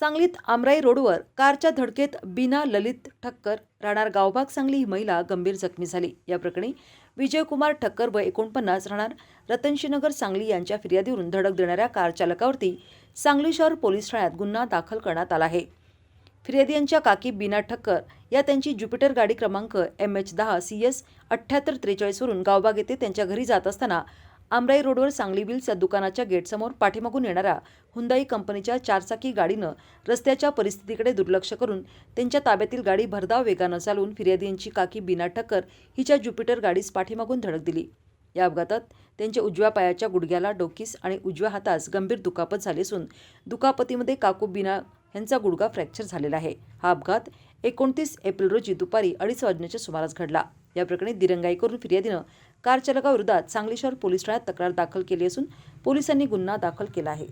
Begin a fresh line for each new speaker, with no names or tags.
सांगलीत आमराई रोडवर कारच्या धडकेत बिना ललित ठक्कर राहणार गावभाग सांगली ही महिला गंभीर जखमी झाली. या प्रकरणी विजयकुमार ठक्कर व एकोणपन्नास राहणार. रतनशीनगर सांगली यांच्या फिर्यादीवरून धडक देणाऱ्या कार चालकावरती सांगली शहर पोलीस ठाण्यात गुन्हा दाखल करण्यात आला आहे. फिर्यादी यांच्या काकी बिना ठक्कर या त्यांची ज्युपिटर गाडी क्रमांक एम एच दहा सी एस अठ्ठ्याहत्तर त्रेचाळीसवरून गावबाग येथे त्यांच्या घरी जात असताना आमराई रोडवर सांगली या दुकानाच्या गेटसमोर पाठीमागून येणाऱ्या हुंदाई कंपनीच्या चारचाकी गाडीनं रस्त्याच्या परिस्थितीकडे दुर्लक्ष करून त्यांच्या ताब्यातील गाडी भरधाव वेगानं चालवून फिर्यादी यांची काकी बीना ठक्कर हिच्या ज्युपिटर गाडीस पाठीमागून धडक दिली. या अपघातात त्यांच्या उजव्या पायाच्या गुडघ्याला डोकीस आणि उजव्या हातास गंभीर दुखापत झाली असून दुखापतीमध्ये काकू बिना यांचा गुडघा फ्रॅक्चर झालेला आहे. हा अपघात एकोणतीस एप्रिल रोजी दुपारी अडीच वाजण्याच्या सुमारास घडला. या प्रकरणी दिरंगाई करून फिर्यादीनं कार चालकाविरोधात सांगली शहर पोलीस ठाण्यात तक्रार दाखल केली असून पोलिसांनी गुन्हा दाखल केला आहे.